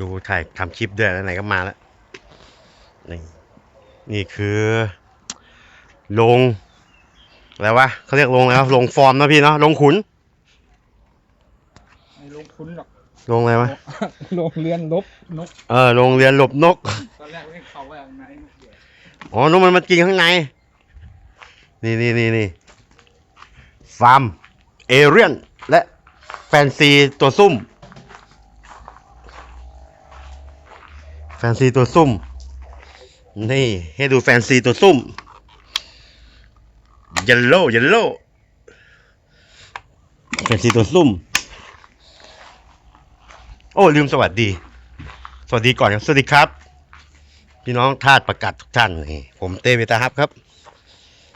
ดูถ่ายทำคลิปด้วยแล้วไหนก็มาแล้วนี่นี่คือโรงอะไรวะเขาเรียกโรงอะไรวะโรงฟอร์มนะพี่เนาะโรงขุนไม่ลงทุนหรอกโรงอะไรวะโรงเรียนลบนก เออโรงเรียนหลบนก ตอนแรกไม่เขาว่าไงนกเดียวอ๋อนกมันมากินข้างใน นี่นี่นี่นี่ฟาร์ม เอเรียน และแฟนซีตัวซุ่ม ฟนซีตัวซุ่ม นี่ให้ดูแฟนซีตัวซุ่มเยลโล่เยลโล่แฟนซีตัวซุ่ม โอ้ลืมสวัสดี สวัสดีก่อนครับสวัสดีครับ พี่น้องทาสประกาศทุกท่านนี่ผมเต้เวตาฮับครับ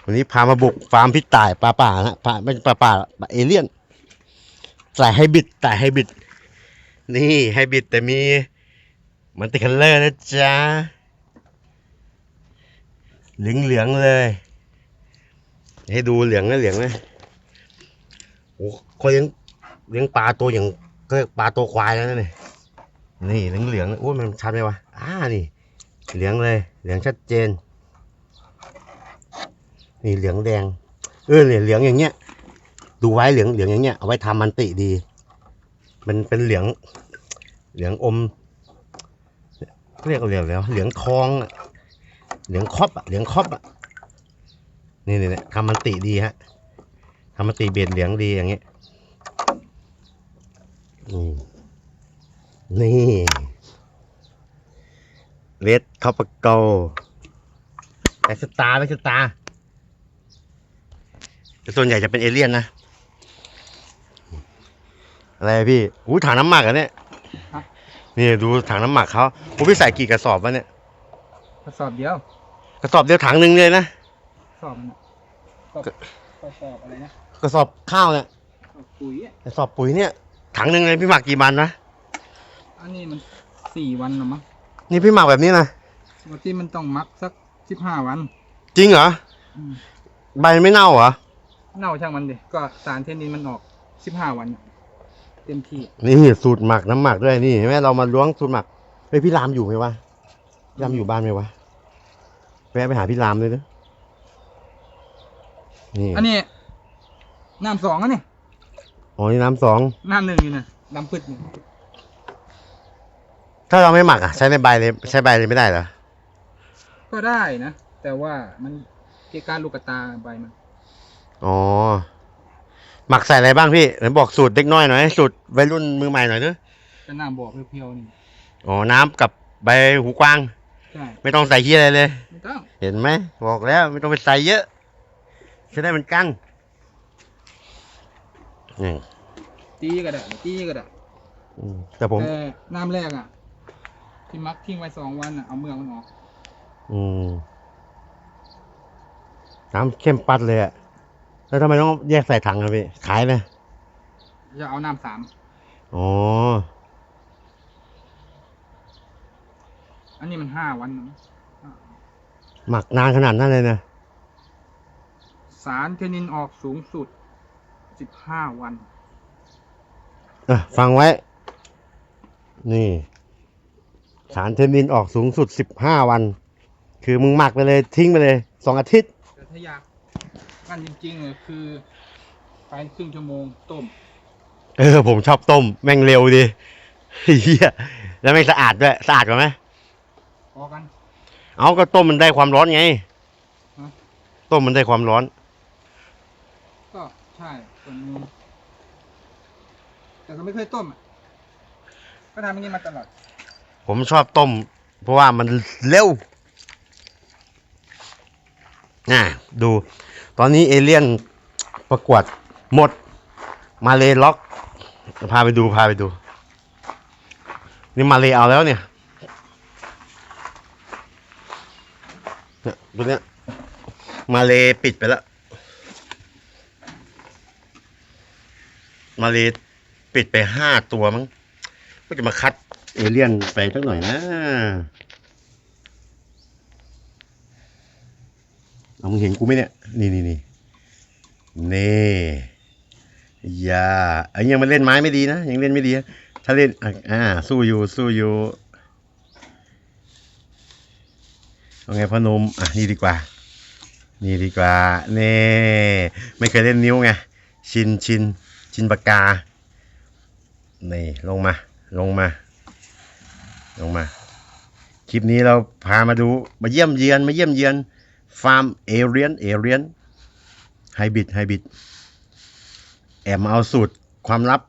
วันนี้พามาบุกฟาร์มพี่ต่ายปลาป่านะปลาไม่ใช่ปลาป่าเอเลี่ยนสายไฮบิดสายไฮบิด นี่ไฮบิดแต่มี มันติคัลเลอร์นะจ๊ะ เหลืองเหลืองๆเลย ให้ดูเหลืองนะเหลืองนะโอ้เขาเลี้ยงเลี้ยงปลาตัวอย่างก็ปลาตัวควายแล้วนะนี่นี่เหลืองเหลืองๆโอ้มันชัดไหมวะอ่านี่ เหลืองเลย เหลืองชัดเจน นี่เหลืองแดง เออเนี่ยเหลืองอย่างเงี้ย ดูไว้เหลืองเหลืองอย่างเงี้ยเอาไว้ทำมันติดี มันเป็นเหลือง เหลืองอม เรียกว่าเหลืองแล้วเหลืองทองอะเหลืองครอบอะเหลืองครอบอะนี่นี่นี่ทำมันติดีฮะทำมันติเบ็ดเหลืองดีอย่างเงี้ยอืมนี่เวทท็อปโกแบ็กสตาร์แบ็กสตาร์แต่ส่วนใหญ่จะเป็นเอเลี่ยนนะ อะไรพี่อู้ถังน้ำหมักอะเนี่ย นี่ดูถังน้ำหมักเขาผมพี่ใส่กี่กระสอบวะเนี่ย กระสอบเดียว กระสอบเดียวถังหนึ่งเลยนะสอบมันอะสอบกระสอบอะไรนะกระสอบข้าวเนี่ยสอบปุ๋ยอะกระสอบปุ๋ยเนี่ย ถังหนึ่งเลยพี่หมักกี่วันนะ อันนี้มันสี่วันหรอมั้งนี่พี่หมักแบบนี้นะ ปกติมันต้องมักสักสิบห้าวัน จริงเหรอ อืม ใบมันไม่เน่าเหรอ เน่าช่างมันดิ ก็สารเทนนินมันออกสิบห้าวันอะ เต็มที่นี่สูตรหมักน้ำหมักด้วยนี่เห็นไหมเรามาล้วงสูตรหมักเฮ้ยพี่รามอยู่ไหมวะพี่รามอยู่บ้านไหมวะแวะไปหาพี่รามเลยนะนี่อันนี้น้ำสองอันนี้อ๋อนี่น้ำสองน้ำหนึ่งนี่นะน้ำพืชหนึ่งถ้าเราไม่หมักอะใช้ในใบเลยใช้ใบเลยไม่ได้เหรอก็ได้นะ แต่ว่ามันเกะการลูกกระตาใบมันอ๋อ หมักใส่อะไรบ้างพี่ไหนบอกสูตรเด็กน้อยหน่อยสูตรวัยรุ่นมือใหม่หน่อยเด้อก็น้ำบอกเพียวๆนี่อ๋อน้ำกับใบหูกวาง ใช่ไม่ต้องใส่ขี้อะไรเลย ไม่ต้องเห็นไหมบอกแล้วไม่ต้องไปใส่เยอะใช้ได้เหมือนกันนี่ตีก็ได้ตีก็ได้อืมแต่ผม แต่น้ำแรกอะ ที่มักทิ้งไว้สองวันอะเอาเมือกมันออก อืมน้ำเข้มปัดเลยอะ แล้วทำไมต้องแยกใส่ถังอะพี่ ขายเลยจะเอาน้ำสาม อ๋อ อันนี้มันห้าวันนะหมักนานขนาดนั้นเลยนะ สารเทนนินออกสูงสุดสิบห้าวัน อะ ฟังไว้ นี่ สารเทนนินออกสูงสุดสิบห้าวัน คือมึงหมักไปเลย ทิ้งไปเลยสองอาทิตย์แต่ถ้าอยาก นั่นจริงๆเลยคือไปครึ่งชั่วโมงต้ม เออผมชอบต้ม แม่งเร็วดีเฮียแล้วแม่งสะอาดด้วยสะอาดกว่าไหมพอกัน เอาก็ต้มมันได้ความร้อนไงฮะ ต้มมันได้ความร้อน ก็ใช่ส่วนหนึงแต่ก็ไม่เคยต้มอะก็ทำอย่างนี้มาตลอดผมชอบต้ม เพราะว่ามันเร็วน่ะดู ตอนนี้เอเลี่ยนประกวดหมด มาเลยล็อก พาไปดูพาไปดู นี่มาเลยเอาแล้วเนี่ยเนี่ยตัวเนี้ยมาเลยปิดไปแล้ว มาเลยปิดไปห้าตัวมั้งก็จะมาคัดเอเลี่ยนไปสักหน่อยนะ เอามึงเห็นกูไหมเนี่ย นี่นี่นี่นี่อย่าไอ้ยังมันเล่นไม้ไม่ดีนะยังเล่นไม่ดีถ้าเล่นอ่าสู้อยู่สู้อยู่เอาไงพอหนมอะนี่ดีกว่า นี่ดีกว่าเน่ไม่เคยเล่นนิ้วไงชินชินชินปากกานี่ลงมา ลงมา ลงมา คลิปนี้เราพามาดูมาเยี่ยมเยือนมาเยี่ยมเยือน ฟาร์มเอเรียนเอเรียนไฮบิดไฮบิดแอบมาเอาสูตรความลับ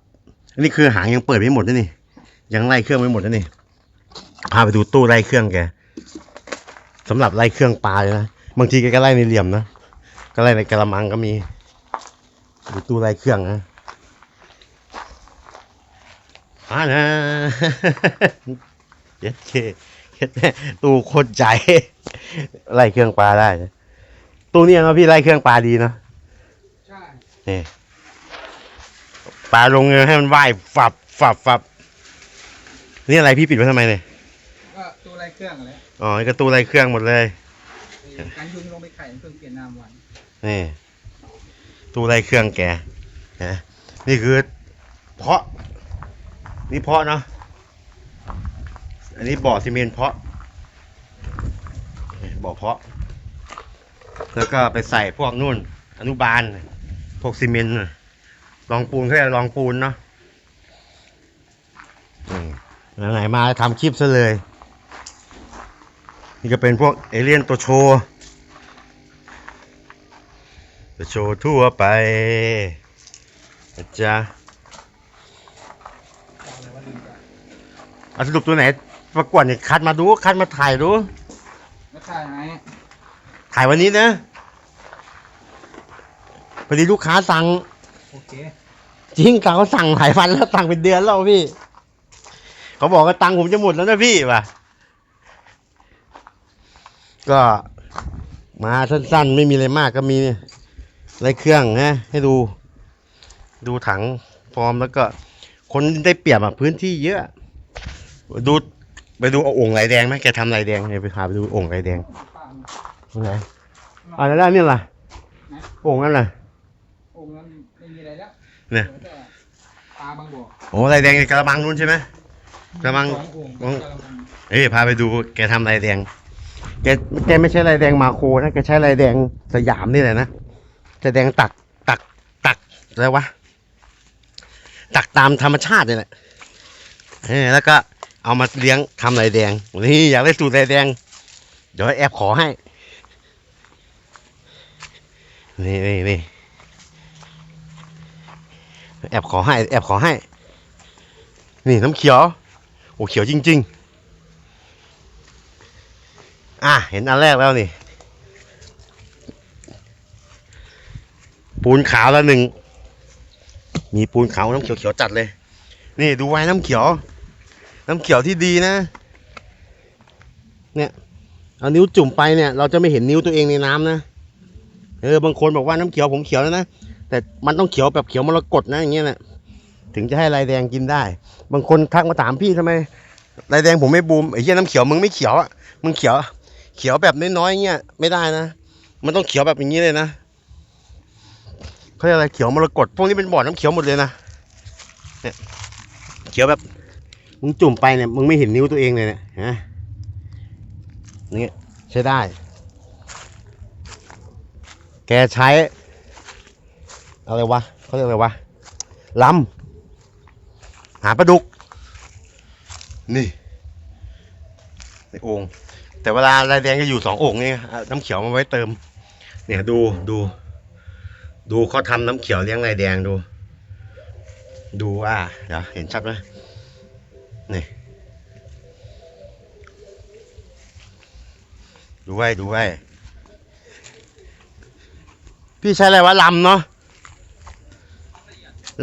นี่คือหางยังเปิดไม่หมดนะนี่ ยังไล่เครื่องไม่หมดนะนี่ พาไปดูตู้ไล่เครื่องแกสำหรับไล่เครื่องปลาเลยนะ บางทีแกก็ไล่ในเหลี่ยมนะ ก็ไล่ในกระมังก็มีดูตู้ไล่เครื่องนะอ่านะเย็ดเข็ ตู้โคตรใจไล่เครื่องปลาได้นะตู้เนี้ยเนาะพี่ไล่เครื่องปลาดีเนาะใช่นี่ปลาลงเงินให้มันว่ายฝับฝับฝับนี่อะไรพี่ปิดไว้ทำไมเนี่ยก็ตัวไรเครื่องอะไรอ๋อนี่ก็ตู้ไล่เครื่องหมดเลยการยุงลงไปไข่เพิ่งเปลี่ยนน้ำวันนี่ตู้ไล่เครื่องแกนะนี่คือเพาะนี่เพาะเนาะ อันนี้บ่อซีเมนต์เพาะบ่อเพาะ แล้วก็ไปใส่พวกนู่น อนุบาล พวกซีเมนต์รองปูนเขาเรียกรองปูนเนาะไหนๆมาทำคลิปซะเลย นี่ก็เป็นพวกเอเลี่ยนตัวโชว์จะโชว์ทั่วไปนะจ๊ะเอาอะไรว่าลืมกันเอาสรุปตัวไหน ประกวดเนี่ยคัดมาดูคัดมาถ่ายดูแล้วถ่ายไหมถ่ายวันนี้นะพอดีลูกค้าสั่งโอเคจริงเขาสั่งหลายวันแล้วสั่งเป็นเดือนแล้วพี่ เขาบอกว่าตังค์ผมจะหมดแล้วนะพี่ว่ะก็มาสั้นๆ ไม่มีอะไรมากก็มีอะไรเครื่องนะให้ดู ดูถังฟอร์มแล้วก็ คนได้เปรียบอะพื้นที่เยอะ ดู ไปดูเอาโอ่งไหลแดงไหมแกทำไหลแดงเนี่ยไปพาไปดูโอ่งไหลแดงปลาตรงไหนอ่าแล้วด้านนี่ล่ะโอ่งนั่นล่ะโอ่งนั้นไม่มีอะไรแล้วเนี่ยหลือแต่ปลาบางบ่อโอ้ไหลแดงในกระมังนู้นใช่ไหมกระมัง สองโอ่งโอ่งกระมังเอ้ยพาไปดูแกทำลายแดง แกแกไม่ใช่ลายแดงมาโครนะแกใช้ลายแดงสยามนี่แหละนะจะแดงตักตักตักอะไรวะตักตามธรรมชาตินี่แหละเออแล้วก็ เอามาเลี้ยงทำลายแดง นี่อยากได้สูตรลายแดง เดี๋ยวแอบขอให้ นี่นี่นี่แอบขอให้ แอบขอให้ นี่น้ำเขียว โอ้เขียวจริง ๆ อะ เห็นอันแรกแล้วนี่ ปูนขาวแล้วหนึ่ง มีปูนขาวน้ำเขียวๆจัดเลย นี่ดูไว้น้ำเขียว น้ำเขียวที่ดีนะ เนี่ย เอานิ้วจุ่มไปเนี่ย เราจะไม่เห็นนิ้วตัวเองในน้ำนะ เออ บางคนบอกว่าน้ำเขียวผมเขียวแล้วนะ แต่มันต้องเขียวแบบเขียวมรกตนะอย่างเงี้ยนะถึงจะให้ลายแดงกินได้ บางคนทักมาถามพี่ทำไมลายแดงผมไม่บูมไอ้เหี้ยน้ำเขียวมึงไม่เขียวอะ มึงเขียว เขียวแบบน้อยๆเงี้ยไม่ได้นะ มันต้องเขียวแบบอย่างนี้เลยนะเขาเรียกอะไรเขียวมรกตพวกนี้เป็นบ่อน้ำเขียวหมดเลยนะ เนี่ย เขียวแบบ มึงจุ่มไปเนี่ยมึงไม่เห็นนิ้วตัวเองเลยเนี่ยฮะนี่ใช้ได้ แกใช้ อะไรวะเขาเรียกอะไรวะลำหาปลาดุก นี่ในโอ่งแต่เวลาลายแดงจะอยู่สองโอ่งนี่น้ำเขียวมาไว้เติม เนี่ยดูดู ดูเขาทำน้ำเขียวเลี้ยงลายแดงดู ดูอะเดี๋ยวเห็นชัดไหม นี่ดูไว้ดูไว้พี่ใช้อะไรวะลำเนาะ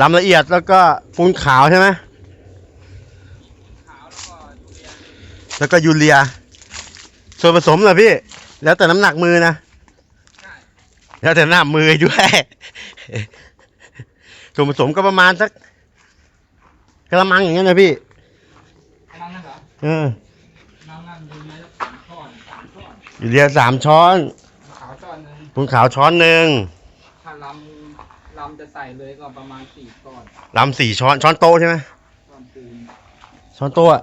ลำละเอียดแล้วก็ปูนขาวใช่ไหมขาวแล้วก็ยูเรียแล้วก็ยูเรีย ส่วนผสมเหรอพี่ แล้วแต่น้ำหนักมือนะใช่แล้วแต่หน้ามือด้วย ส่วนผสมก็ประมาณสักกระมังอย่างเงี้ยนะพี่น้ำนั่น เหรอเออน้ำนั่นยูเรียสามช้อนสามช้อนยูเรียสามช้อนขาวช้อนหนึงปูนขาวช้อนหนึ่งถ้าลำลำจะใส่เลยก็ประมาณสี่ก้อนลำสี่ช้อนช้อนโตใช่ไหมก้อนปูนช้อนโต๊ะ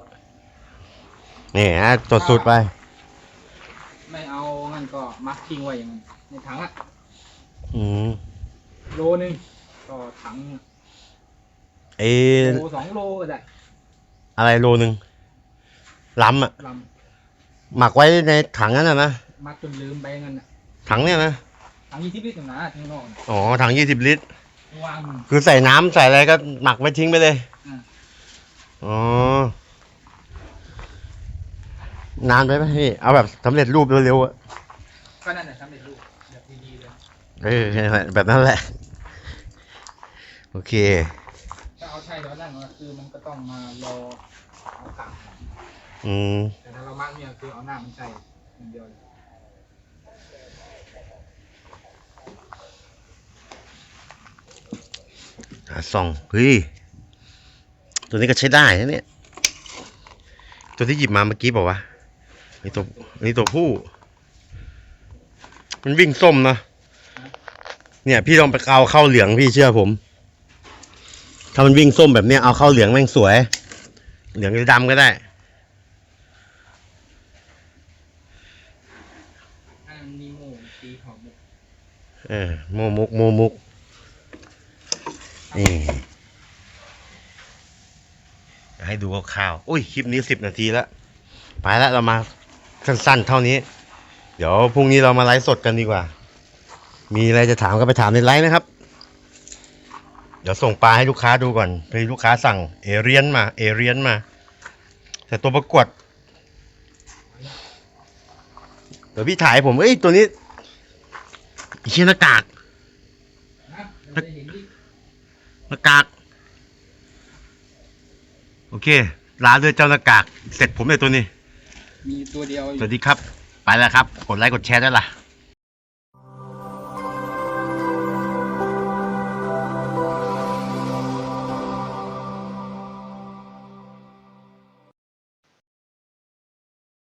นี่ฮะจดสูตรไป ไม่เอางั้นก็มักทิ้งไว้อย่างนั้นในถังอะอืมโลนึงก็ถังเอโลสองโลก็ได้อะไรโลนึง ล้ำอะลหมักไว้ในถังนั้นนะนะำมักจนลืมไปงั้นน่ะถังเนี่ยนะถังยี่สิบลิตรนะทิ้งนอกน่ะอ๋อถังยี่สิบลิตร วางมันคือใส่น้ำใส่อะไรก็หมักไว้ทิ้งไปเลยอ่าอ๋อนานไปไหมพี่เอาแบบสำเร็จรูปเร็วๆอะก็นั่นแหละสำเร็จรูปแบบดีๆเลยเออนั่นแหละแบบนั้นแหละ โอเค ถ้าเอาใช่แล้วนั่นก็คือมันก็ต้องมารอเอากลับ อืมแต่ถ้าเรามักเนี่ยคือเอาหน้ามันใส่อย่างเดียวเลยหาส่องเฮ้ยตัวนี้ก็ใช้ได้นะเนี่ย ตัวที่หยิบมาเมื่อกี้บอกว่านี่ตัวนี่ตัวผู้ มันวิ่งส้มนะเนี่ย พี่ลองไปเอาเข้าเหลืองพี่เชื่อผม ถ้ามันวิ่งส้มแบบเนี้ยเอาเข้าเหลืองแม่งสวย เหลืองหรือดำก็ได้ อันนั้นมีโม่ตีขอบมุก เออโมมุกโมมุกนี่ให้ดูคร่าวอุ้ยคลิปนี้สิบนาทีแล้วไปแล้วเรามาสั้นๆเท่านี้ เดี๋ยวพรุ่งนี้เรามาไลฟ์สดกันดีกว่า มีอะไรจะถามก็ไปถามในไลฟ์นะครับ เดี๋ยวส่งปลาให้ลูกค้าดูก่อนพอดีลูกค้าสั่งเอเรียนมา เอเรียนมา แต่ตัวประกวดเดี๋ยวพี่ถ่ายผม เอ้ยตัวนี้ ไอ้เชี่ยหน้ากากนะเราจะเห็นที่หน้ากาก โอเคลาด้วยเจ้าหน้ากาก เสร็จผมเลยตัวนี้ มีตัวเดียวอสยู่วัสดีครับ ไปแล้วครับ กดไลค์กดแชร์ด้วยล่ะ